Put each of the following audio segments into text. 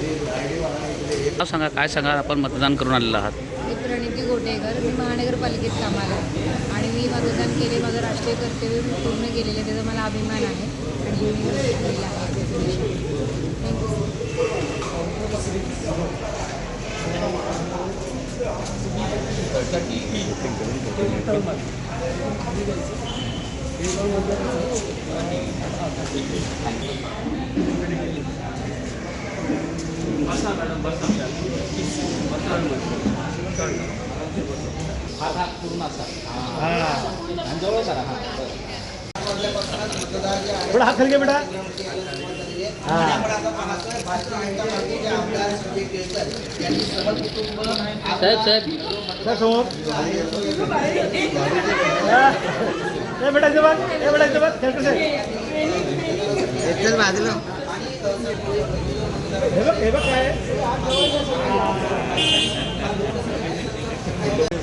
नाव सांगा काय सांगा आपण मतदान करून आलेलं आहात. मी प्रणिती गोटेकर मी महानगरपालिकेत कामाला आहे. आणि मी मतदान केले माझं राष्ट्रीय कर्तव्य पूर्ण केलेले त्याचा मला अभिमान आहे. आणि मी केलेलं आहे थँक्यू हात हात पूर्ण असा हां जवळ करा हां. थोडा हात खाली घ्या बेटा. हां. साहेब साहेब. सर समोर. हां. ए बेटा बेटा साहेब हे बघ हे बघ काय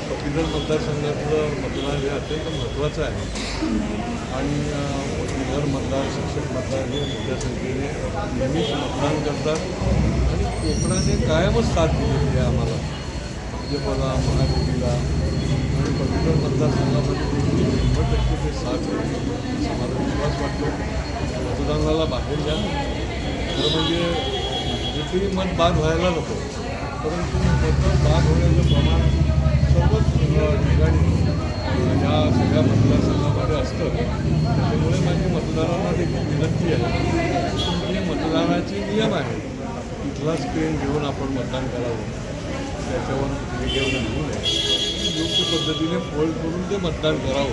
पदवीधर मतदारसंघातलं मतदान हे अत्यंत महत्त्वाचं आहे. आणि अ, पदवीधर मतदार शिक्षक मतदार हे मोठ्या संख्येने नेहमीच मतदान करतात. आणि कोकणाने कायमच साथ दिलेली आहे आम्हाला. म्हणजे भाजपला महायुतीला आणि पदवीधर मतदारसंघामध्ये देखील शंभर टक्के ते साथ देतील असा मला विश्वास वाटतो. मतदानाला बाहेर द्या खरं म्हणजे एकही मत बाद व्हायला नको. परंतु मतं बाद होण्याचं प्रमाण सर्वच ठिकाणी ह्या सगळ्या मतदारसंघामध्ये असतं. त्याच्यामुळे माझी मतदारांना देखील विनंती आहे. की मतदानाचे नियम आहेत. तिथला स्क्रीन घेऊन आपण मतदान करावं. त्याच्यावर हे घेऊन लिहू नये योग्य पद्धतीने फोल्ड करून ते मतदान करावं.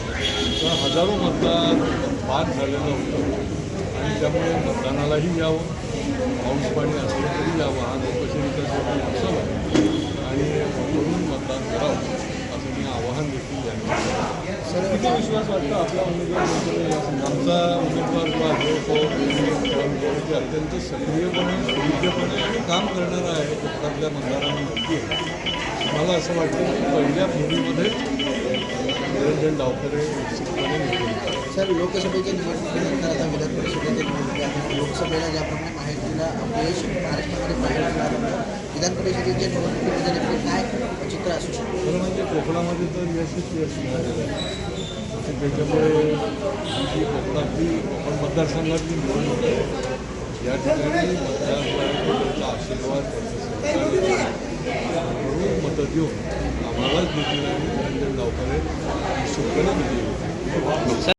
किंवा हजारो मतदान बाद झालेलं होतं. आणि त्यामुळे मतदानालाही यावं. पाऊस पाणी असलं तरी यावं. हा लोकशाहीचा उत्सव आहे. आणि म्हणून मतदान करावं असं मी आवाहन देखील यांनी सर किती विश्वास वाटतो आपला उमेदवार? आमचा उमेदवार जो आहे तो ते अत्यंत सक्रियपणे योग्यपणे आणि काम करणारा आहे. कोकणातल्या मतदारांना नक्की आहे. मला असं वाटतं की पहिल्या फेरीमध्येच निरंजन डावकरे निश्चितपणे निवडून सर लोकसभेच्या निवडणुकीनंतर आता विधान परिषदेच्या निवडणुका आहेत. लोकसभेला ज्याप्रमाणे माहितीला अपयश महाराष्ट्रामध्ये पाहायला मिळालं विधान परिषदेच्या निवडणुकीमध्ये नेमके काय चित्र असू शकतं? खरं म्हणजे कोकणामध्ये तर यशच यश मिळालेलं आहे. आणि त्याच्यामुळे आमची कोकणातली कोकण मतदारसंघातली निवडणूक आहे. या ठिकाणी मतदार जो आहे त्यांचा आशीर्वाद